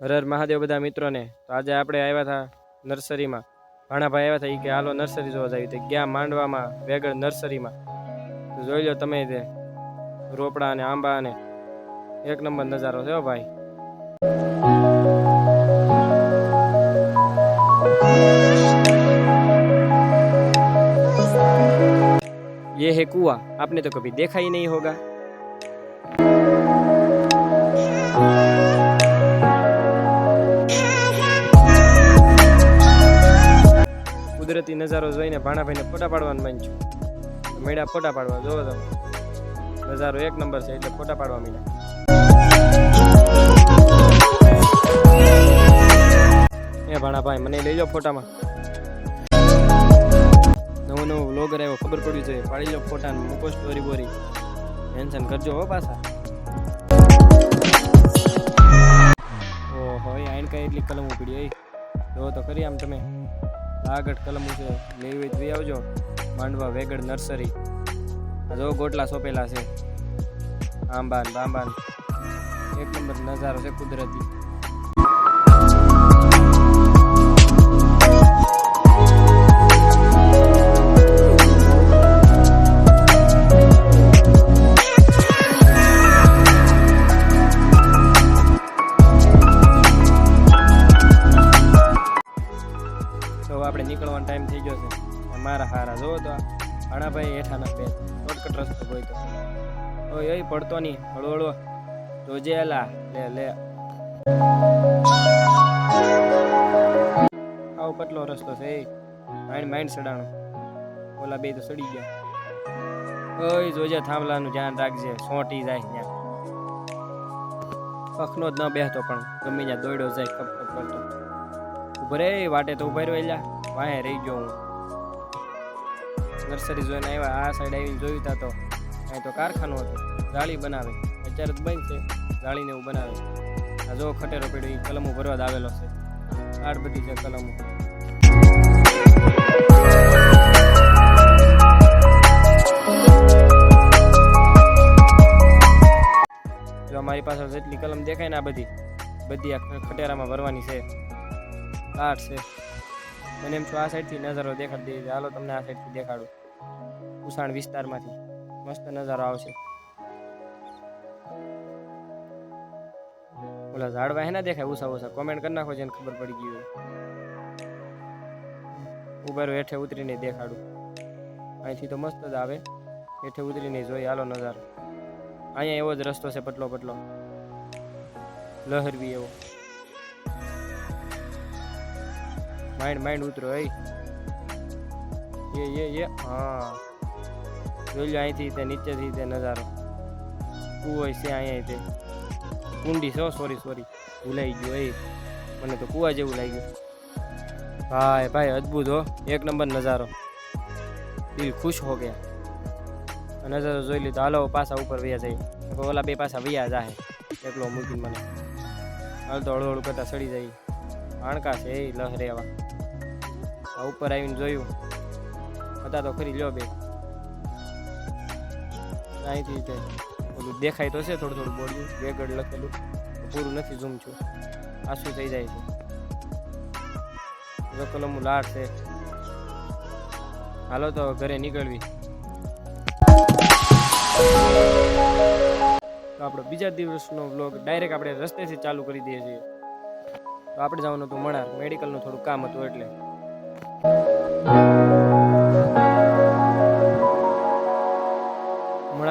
હર હર મહાદેવ બધા મિત્રોને તો આજે આપણે આવ્યા હતા નર્સરીમાં ભાણાભાઈ આવ્યા હતા એ કે હાલો નર્સરી જોવા જાય તે ગયા માંડવામાં વેગળ નર્સરીમાં તો જોઈ લો તમે તે રોપડા અને આંબા અને એક નંબર નજારો છે હો ભાઈ ये है कुआ आपने तो कभी देखा ही नहीं होगा કુદરતી નજારો જોઈને ભાણાભાઈને ફોટા પાડવાનું મન છું મેળા ફોટા પાડવા, જોવો તમે. નજારો એક નંબર છે, એટલે ફોટા પાડવા મીડા એ ભાણાભાઈ, મને લઈ જાઓ ફોટામાં. નવો નવો વ્લોગર આવ્યો, ખબર પડવી જોઈએ પાડી લો ફોટા મૂકો સ્ટોરી બોરી. મેન્શન કરજો હો પાછા. ઓહો આઈન કઈ એટલી કલમ ઉપડી, એ. જો તો કરી આમ તમે. આગળ કલમું છે. લેવી હોય તો આવજો. માંડવા વેગડ નર્સરી. જો ગોટલા સોંપેલા છે. આંબા બાંબાન. બાંબા એક નંબર નજારો છે કુદરતી. જોવો તો આણા હેઠા હેઠાના બે શોર્ટકટ રસ્તો હોય તો. ઓય ઓય પડતો નહીં. હળવો હળવો જોજે એલા. લે લે. આવો પતલો રસ્તો છે એ. Mind mind સડાણો. ઓલા બે તો સડી ગયા. ઓય, જોજે થાંભલાનું ધ્યાન રાખજે. સોંટી જાય ત્યાં. કખનો જ ન બેસતો પણ. ગમે ત્યાં દોડ્યો જાય કપ કપ કરતો. ઊભો રે, વાટે તો ઊભા રહ્યો એલા. વાહે રહી ગયો હું. નર્સરી જોઈને આવ્યા, આ સાઈડ આવીને જોયું તા તો. અહીં તો કારખાનું હતું. જાળી બનાવે. અત્યારે જ બંધ છે. જાળીને એવું બનાવે. આ જો ખટેરો પડ્યો એ કલમો ભરવા જ આવેલો છે. આડ બધી છે કલમો. જો મારી પાસે જેટલી કલમ દેખાય ને આ બધી બધી આ ખટેરામાં ભરવાની છે. આઠ છે. મને એમ છું, આ સાઈડથી નજારો દેખાડી દે હાલો તમને આ સાઈડથી દેખાડું. ઉસાણ વિસ્તારમાંથી મસ્ત નજારો આવશે. ઓલા ઝાડવા હે ના દેખાય? ઉસા ઉસા કોમેન્ટ કરી નાખો જેને ખબર પડી ગઈ હોય. ઉભેરો હેઠે ઉતરીને દેખાડું. અહીંથી તો મસ્ત જ આવે. હેઠે ઉતરીને જોઈ, હાલો નજારો. અહીંયા એવો જ રસ્તો છે પતલો પતલો લહરવી એવો. માઇન્ડ માઇન્ડ ઉતરો એ એ એ. હા. જોઈ લો અહીંથી તે નીચેથી તે નજારો. કૂવો છે અહીંયા તે. કુંડી છે સોરી સોરી ભૂલાઈ ગયો એ મને તો કૂવા જેવું લાગ્યું. ભાઈ ભાઈ અદ્ભુત, હો. એક નંબર નજારો. દિલ ખુશ હો ગયા. નજારો જોઈ લીધો હાલો પાછા ઉપર વ્યા જઈએ. ઓલા બે પાછા વયા જાહે. એકલો મૂકીને મને. હાલ તો હળવું હળવું કરતા સડી જાય. હાણકા છે, એ લહરે એવા. આ ઉપર આવીને જોયું. હતા તો ખરી લ્યો બે. અહીંથી તે ઓલું દેખાય તો છે, થોડું થોડું બોલ્યું. વેગડ લખેલું. પૂરું નથી ઝૂમ છું આસું થઈ જાય છે. જો કલમનું લાડ છે. હાલો તો ઘરે નીકળવી. તો આપણો બીજા દિવસનો વ્લોગ ડાયરેક્ટ આપણે રસ્તેથી ચાલુ કરી દઈએ છીએ. તો આપણે જવાનું હતું મણાર. મેડિકલનું થોડું કામ હતું એટલે.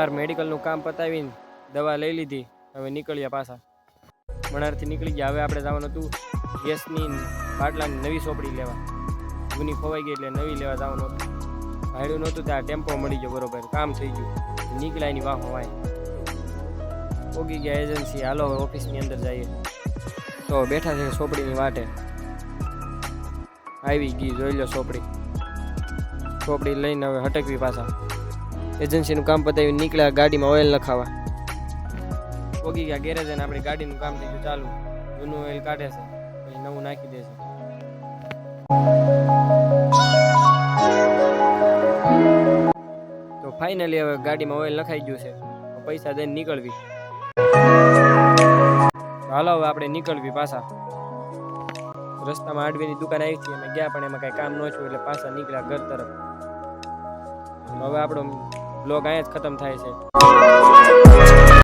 મણાર મેડિકલનું કામ પતાવીને દવા લઈ લીધી, હવે નીકળ્યા પાછા. મણારથી નીકળી ગયા, હવે આપણે જવાનું હતું ગેસની બાટલાની નવી સોપડી લેવા. જૂની ખોવાઈ ગઈ એટલે નવી લેવા જવાનું હતું. ભાડું નહોતું ત્યાં, ટેમ્પો મળી ગયો બરોબર, કામ થઈ ગયું. નીકળ્યા એની વાહ વાય. ઓગી ગયા એજન્સી, હાલો ઓફિસની અંદર જઈએ. તો બેઠા છે સોપડીની વાટે. આવી ગઈ, જોઈ લો સોપડી. સોપડી લઈને હવે હટકવી પાછા. એજન્સીનું કામ પતાવી નીકળ્યા, ગાડીમાં ઓઇલ નખાવા પોગી ગયા ગેરેજ અને આપણી ગાડીનું કામ થઈ ગયું ચાલુ. જૂનું ઓઇલ કાઢે છે. પછી નવું નાખી દે છે. તો ફાઇનલી હવે ગાડીમાં ઓઇલ નખાઈ ગયું છે. પૈસા દઈને નીકળવી. હાલો હવે આપણે નીકળવી પાછા. રસ્તામાં આડવીની દુકાન આવી હતી, અમે ગયા પણ એમાં કાંઈ કામ ન થયું એટલે પાછા નીકળ્યા ઘર તરફ. હવે આપણો બ્લોગ અહીંયા જ ખતમ થાય છે.